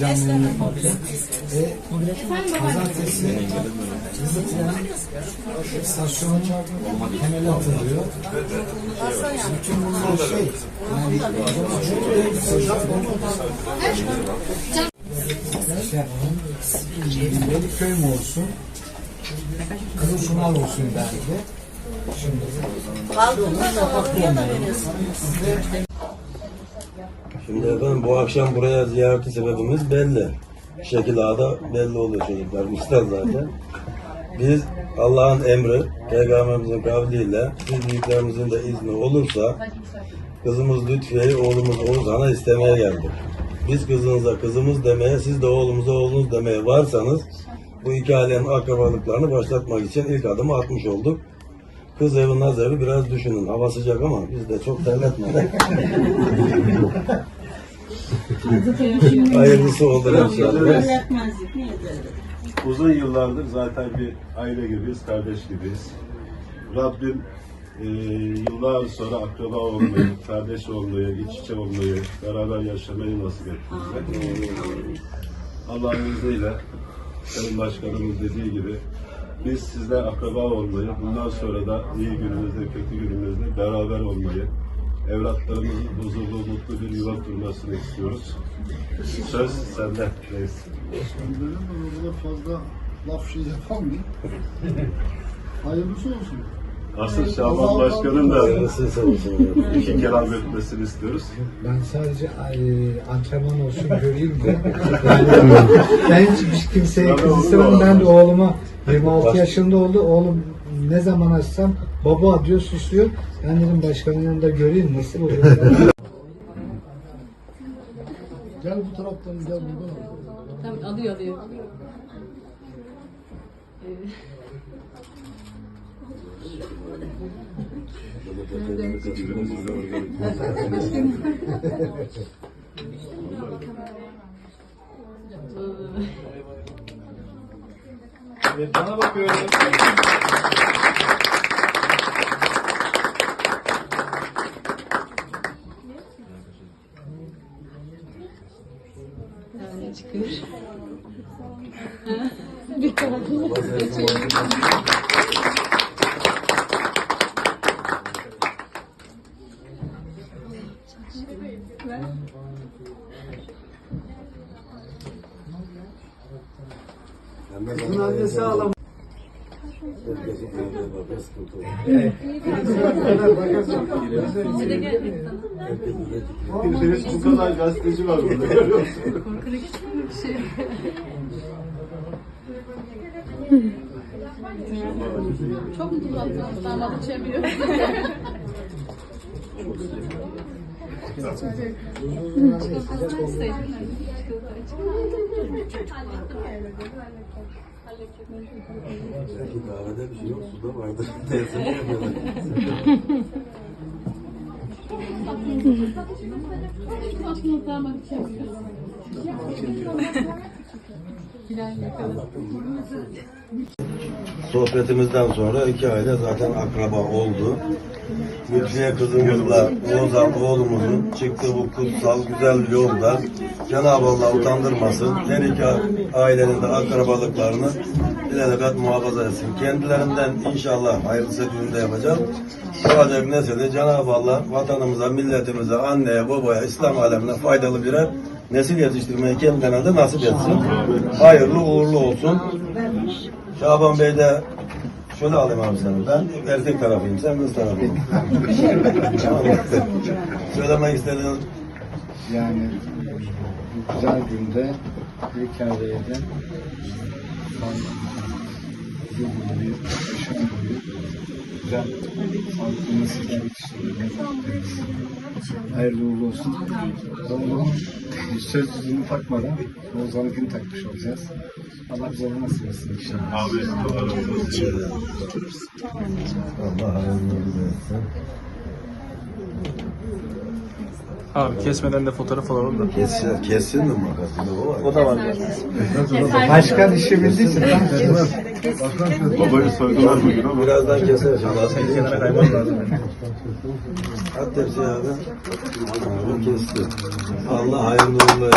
yayın yaparken. Ve pazartesi hızlı tren istasyonu temeli atılıyor. Bütün bunlar şey, yani Veliköy mü olsun, Kızıl Sunal olsun derdi. Şimdi Şimdi efendim bu akşam buraya ziyareti sebebimiz belli. Bir şekilde da belli oluyor çocuklarımızdan zaten. Biz Allah'ın emri, Peygamberimizin kavliyle, siz büyüklerimizin de izni olursa kızımız Lütfiye'yi oğlumuz Oğuzhan'a istemeye geldik. Biz kızınıza kızımız demeye, siz de oğlumuza oğlunuz demeye varsanız bu iki ailenin akrabalıklarını başlatmak için ilk adımı atmış olduk. Kız evi naz evi biraz düşünün. Hava sıcak ama biz de çok terletmedik. Hayırlısı olur inşallah. Uzun yıllardır zaten bir aile gibiyiz, kardeş gibiyiz. Rabbim e, yıllar sonra akraba olmayı, kardeş olmayı, iç içe olmayı, beraber yaşamayı nasip etti bize. Allah'ın izniyle, Sayın Başkanımız dediği gibi biz sizle akraba olmayı, bundan sonra da iyi günümüzde, kötü günümüzde beraber olmayı, evlatlarımızın huzurlu, mutlu bir yuva kurmasını istiyoruz. Söz sende reis. Benim burada fazla laf şey yapamıyorum. Hayırlısı olsun. Asıl Şaban Başkan'ın da iki kelam etmesini istiyoruz. Ben sadece e, antrenman olsun göreyim de. Yani, ben hiç, hiç kimseye kız istemem. Ben de oğluma 26 yaşında oldu. Oğlum ne zaman açsam baba diyor susuyor. Ben dedim başkanın yanında göreyim nasıl oluyor. Gel bu taraftan gel buradan. Tamam alıyor alıyor. Bana bakıyorum. Yani çıkıyor. Geçelim. Kızın annesi ağlam. Bu kadar gazeteci var burada görüyor? Çok mutlu oldum. Damadı çeviriyor. Belki kahvede bir şey yok, suda vardır. Tersine yapıyorlar. Sohbetimizden sonra iki aile zaten akraba oldu. Lütfiye kızımızla Oğuzhan oğlumuzun çıktığı bu kutsal güzel yolda Cenab-ı Allah utandırmasın. Her iki ailenin de akrabalıklarını ilelebet muhafaza etsin. Kendilerinden inşallah hayırlısı düğünde yapacağız. Olacak nesili Cenab-ı Allah vatanımıza, milletimize, anneye, babaya, İslam alemine faydalı birer nesil yetiştirmeyi kendilerine de nasip etsin. Hayırlı uğurlu olsun. Şaban Bey de şöyle alayım abi seni. Ben erkek tarafıyım, sen kız tarafıyım. Tamam. Söylemek istediğin Yani güzel günde ilk aileye de huzur yaşam güzel sağlıklı Hayırlı uğurlu olsun. Oğlum söz yüzünü takmadan Oğuzhan'ınkini takmış olacağız. Allah bize onu nasip etsin inşallah. Abi Allah razı olsun. Allah hayırlı etsin. Abi kesmeden de fotoğraf alalım da. Kessin, kessin mi makasını? O var. O da var. Başkan işi bildiyse tam Babayı soydular bugün ama. Birazdan keser. Kenara kaymak lazım. At tepsiye abi. Abi kesti. Allah hayırlı uğurlu.